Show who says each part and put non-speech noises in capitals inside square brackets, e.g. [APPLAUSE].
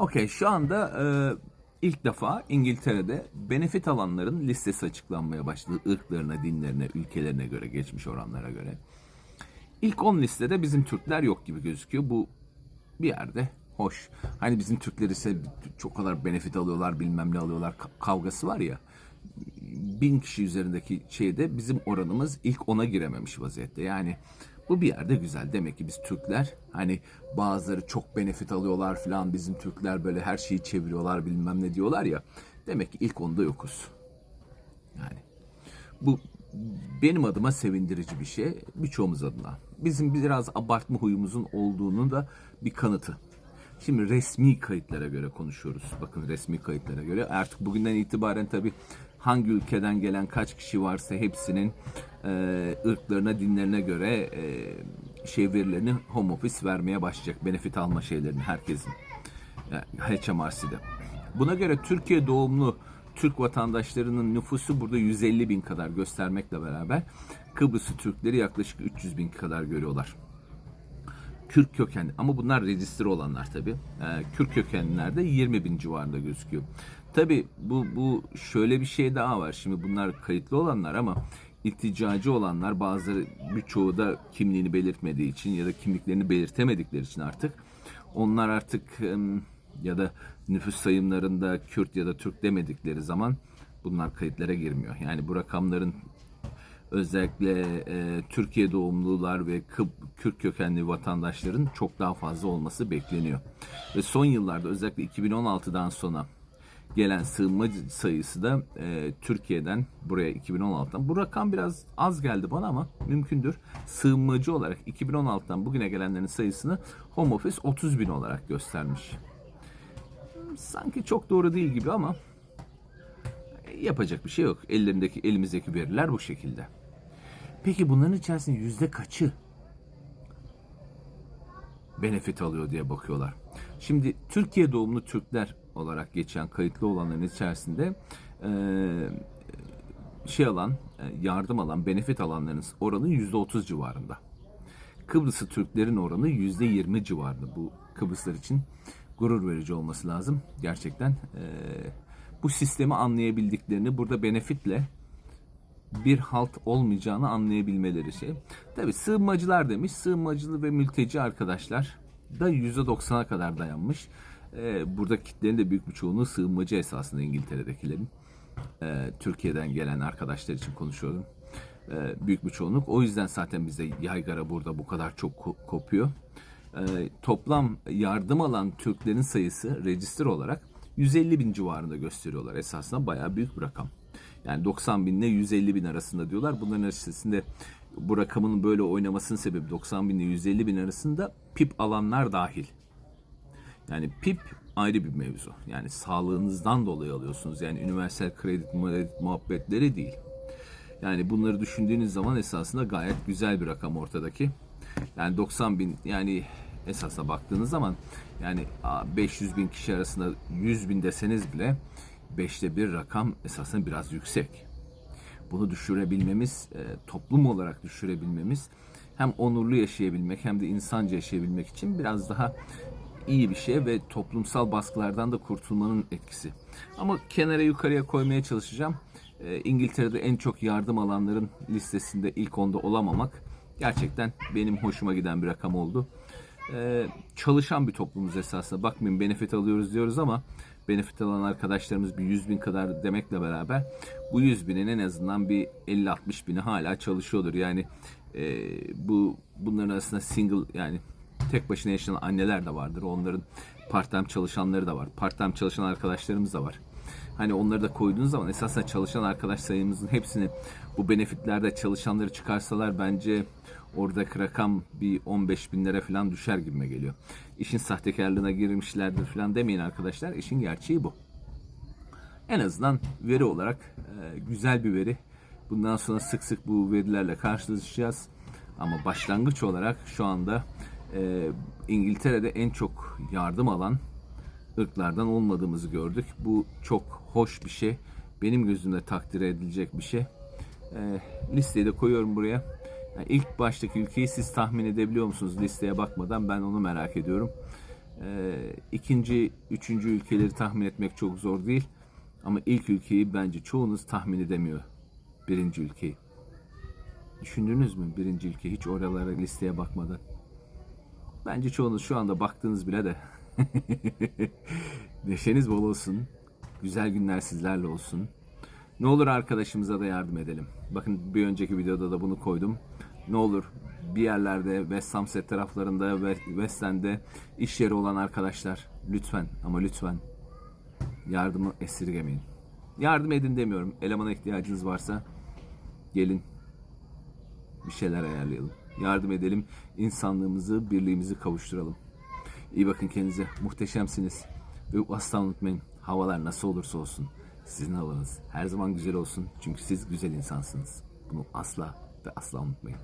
Speaker 1: Okey şu anda e, ilk defa İngiltere'de benefit alanların listesi açıklanmaya başladı. ırklarına, dinlerine, ülkelerine göre, geçmiş oranlara göre. İlk 10 listede bizim Türkler yok gibi gözüküyor. Bu bir yerde hoş. Hani bizim Türkler ise çok kadar benefit alıyorlar, bilmem ne alıyorlar ka- kavgası var ya. Bin kişi üzerindeki şeyde bizim oranımız ilk ona girememiş vaziyette. Yani bu bir yerde güzel. Demek ki biz Türkler hani bazıları çok benefit alıyorlar falan bizim Türkler böyle her şeyi çeviriyorlar bilmem ne diyorlar ya. Demek ki ilk onda yokuz. Yani bu benim adıma sevindirici bir şey. Birçoğumuz adına. Bizim biraz abartma huyumuzun olduğunu da bir kanıtı. Şimdi resmi kayıtlara göre konuşuyoruz. Bakın resmi kayıtlara göre. Artık bugünden itibaren tabii hangi ülkeden gelen kaç kişi varsa hepsinin e, ırklarına, dinlerine göre e, şey home office vermeye başlayacak. Benefit alma şeylerini herkesin. Yani HMRC'de. Buna göre Türkiye doğumlu Türk vatandaşlarının nüfusu burada 150 bin kadar göstermekle beraber Kıbrıs'ı Türkleri yaklaşık 300 bin kadar görüyorlar. Kürt kökenli ama bunlar rejistre olanlar tabi. Ee, Kürt kökenliler de 20 bin civarında gözüküyor. Tabi bu, bu şöyle bir şey daha var. Şimdi bunlar kayıtlı olanlar ama ilticacı olanlar bazıları birçoğu da kimliğini belirtmediği için ya da kimliklerini belirtemedikleri için artık onlar artık ya da nüfus sayımlarında Kürt ya da Türk demedikleri zaman bunlar kayıtlara girmiyor. Yani bu rakamların özellikle e, Türkiye doğumlular ve Kıp, Kürt kökenli vatandaşların çok daha fazla olması bekleniyor. Ve son yıllarda özellikle 2016'dan sonra gelen sığınmacı sayısı da e, Türkiye'den buraya 2016'dan. Bu rakam biraz az geldi bana ama mümkündür. Sığınmacı olarak 2016'dan bugüne gelenlerin sayısını Home Office 30 bin olarak göstermiş. Sanki çok doğru değil gibi ama yapacak bir şey yok. Ellerindeki elimizdeki veriler bu şekilde. Peki bunların içerisinde yüzde kaçı benefit alıyor diye bakıyorlar. Şimdi Türkiye doğumlu Türkler olarak geçen kayıtlı olanların içerisinde eee, şey alan, e, yardım alan, benefit alanların oranı yüzde otuz civarında. Kıbrıs'ı Türklerin oranı yüzde yirmi civarında. Bu Kıbrıslar için gurur verici olması lazım. Gerçekten eee, bu sistemi anlayabildiklerini burada benefitle bir halt olmayacağını anlayabilmeleri şey. Tabi sığınmacılar demiş. Sığınmacılı ve mülteci arkadaşlar da %90'a kadar dayanmış. Ee, burada kitlerin de büyük bir çoğunluğu sığınmacı esasında İngiltere'dekilerin. Ee, Türkiye'den gelen arkadaşlar için konuşuyorum. Ee, büyük bir çoğunluk. O yüzden zaten bize yaygara burada bu kadar çok ko- kopuyor. Ee, toplam yardım alan Türklerin sayısı register olarak 150 bin civarında gösteriyorlar. Esasında bayağı büyük bir rakam. Yani 90 bin ile 150 bin arasında diyorlar. Bunların arasında bu rakamın böyle oynamasının sebebi 90 bin ile 150 bin arasında PIP alanlar dahil. Yani PIP ayrı bir mevzu. Yani sağlığınızdan dolayı alıyorsunuz. Yani üniversal kredi muhabbet- muhabbetleri değil. Yani bunları düşündüğünüz zaman esasında gayet güzel bir rakam ortadaki. Yani 90 bin yani esasına baktığınız zaman yani a, 500 bin kişi arasında 100 bin deseniz bile 5'te bir rakam esasında biraz yüksek. Bunu düşürebilmemiz, e, toplum olarak düşürebilmemiz hem onurlu yaşayabilmek hem de insanca yaşayabilmek için biraz daha iyi bir şey ve toplumsal baskılardan da kurtulmanın etkisi. Ama kenara yukarıya koymaya çalışacağım. E, İngiltere'de en çok yardım alanların listesinde ilk onda olamamak gerçekten benim hoşuma giden bir rakam oldu. E, çalışan bir toplumuz esasında. Bakmayın benefit alıyoruz diyoruz ama benefit alan arkadaşlarımız bir 100 bin kadar demekle beraber bu 100 binin en azından bir 50-60 bini hala çalışıyordur. Yani e, bu bunların arasında single yani tek başına yaşayan anneler de vardır. Onların part-time çalışanları da var. Part-time çalışan arkadaşlarımız da var. Hani onları da koyduğunuz zaman esasında çalışan arkadaş sayımızın hepsini bu benefitlerde çalışanları çıkarsalar bence oradaki rakam bir 15 binlere falan düşer gibime geliyor. İşin sahtekarlığına girmişlerdir falan demeyin arkadaşlar. İşin gerçeği bu. En azından veri olarak e, güzel bir veri. Bundan sonra sık sık bu verilerle karşılaşacağız. Ama başlangıç olarak şu anda e, İngiltere'de en çok yardım alan ırklardan olmadığımızı gördük. Bu çok hoş bir şey. Benim gözümde takdir edilecek bir şey. E, listeyi de koyuyorum buraya. Yani ilk baştaki ülkeyi siz tahmin edebiliyor musunuz listeye bakmadan? Ben onu merak ediyorum. Ee, ikinci, üçüncü ülkeleri tahmin etmek çok zor değil. Ama ilk ülkeyi bence çoğunuz tahmin edemiyor. Birinci ülkeyi. Düşündünüz mü birinci ülke hiç oralara listeye bakmadan? Bence çoğunuz şu anda baktığınız bile de [LAUGHS] neşeniz bol olsun. Güzel günler sizlerle olsun. Ne olur arkadaşımıza da yardım edelim. Bakın bir önceki videoda da bunu koydum. Ne olur bir yerlerde West Hamset taraflarında ve West End'de iş yeri olan arkadaşlar lütfen ama lütfen yardımı esirgemeyin. Yardım edin demiyorum. Elemana ihtiyacınız varsa gelin bir şeyler ayarlayalım. Yardım edelim. insanlığımızı, birliğimizi kavuşturalım. İyi bakın kendinize. Muhteşemsiniz. Ve asla unutmayın. Havalar nasıl olursa olsun. Sizin havanız her zaman güzel olsun. Çünkü siz güzel insansınız. Bunu asla ve asla unutmayın.